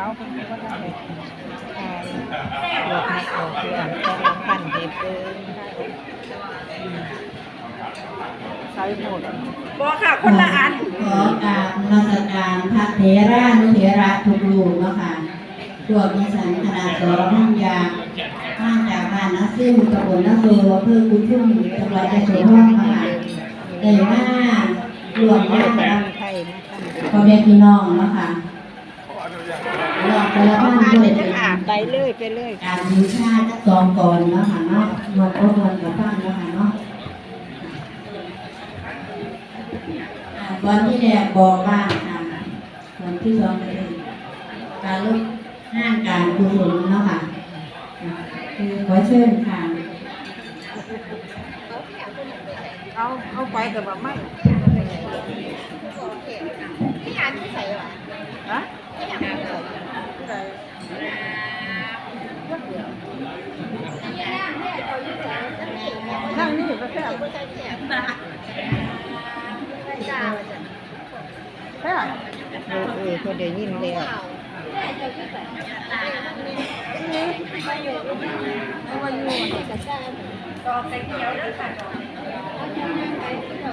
เขาเพิ่นก็ทำเลยอ่าหลอกให้ออกเรื่องต้องรับพันเด็บเบิ้งใส่หมดบอกค่ะคนละอันขอกราบนมัสการพระเถระนุเถระทุกรูปเนาะค่ะรวมมีสันขนาดสองห้องยามาจากบ้านนักซิ่งตำบลนักโซอำเพื่อกุชุ่มจังหวัดยะโสธรเนะค่ะได้มารวมไม่กันได้กับไทยนะท่านพ่อแม่พี่น้องเนาะค่ะ แต่ละเอาบ้านมาด้วยจะเป็นอาบไปเลยไปเลยการบูชาจักสองก่อนเนาะค่ะเนาะรวมอบรมกับบ้านเนาะค่ะเนาะอ่าก่อนที่แรกบอกบ้านค่ะก่อนที่สองก็คือการลดห้างการกุศลเนาะค่ะอ่าคือขอเชิญค่ะเอาเอาไปแต่ว่าไม่พี่หานที่ใส่หรอฮะพี่หานที่ใส่ ใส่นั่งงนี่ก็แค่ไม่ใช่แขกนะไม่กล้าจะแค่เออเออเขาได้ยินแล้วมาอยู่มาอยู่กับแซ่ดอกใส่เขียวด้วยค่ะดอ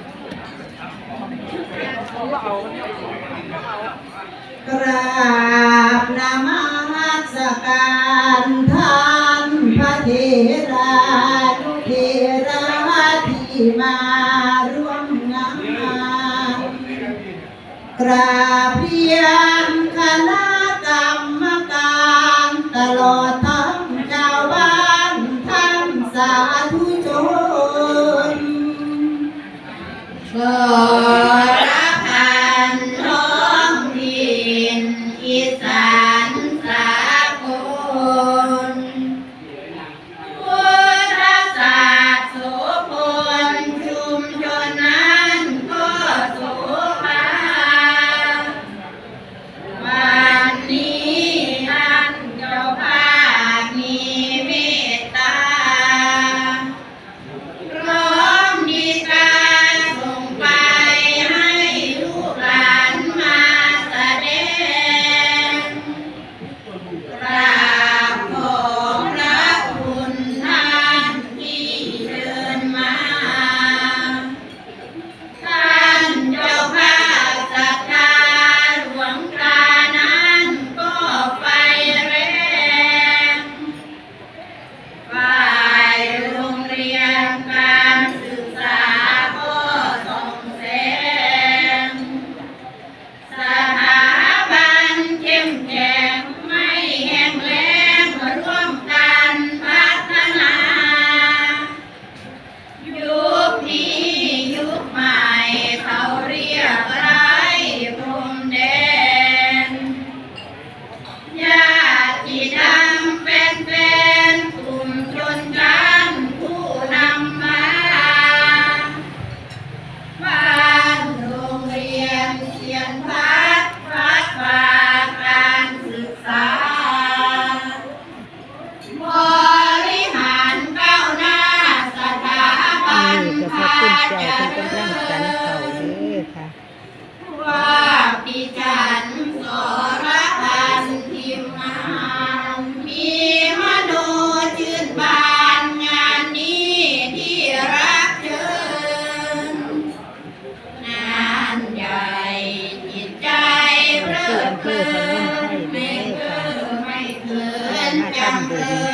กเขาว่าเอา กราบนมัสการท่านพระเถรานุเถระที่มาร่วมงานกราบเพียงคณะกรรมการตลอดทั้งชาวบ้านทั้งสาธุชน เจ้าเป็นกำลังกันเขาเด้อค่ะว่าปิจันโสรพันธิมานมีมโนชื่นบานงานนี้ที่รักเชิญงานใหญ่จิตใจเพลิดเพลินไม่เกินไม่เกินจำเริญเรียบร้อยเอื้ออารีต่อกัน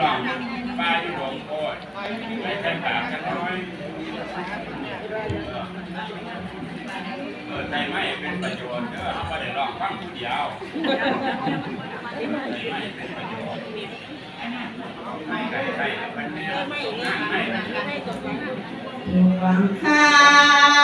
ลองป้าที่ผมโคตรไม่เป็นปากกันน้อยเปิดใจไม่เป็นประโยชน์เด้อเขาไม่ได้ลองฟังผู้เดียวใจไหมเป็นประโยชน์ไม่ไม่ไม่ไม่ตกลงหวังค่ะ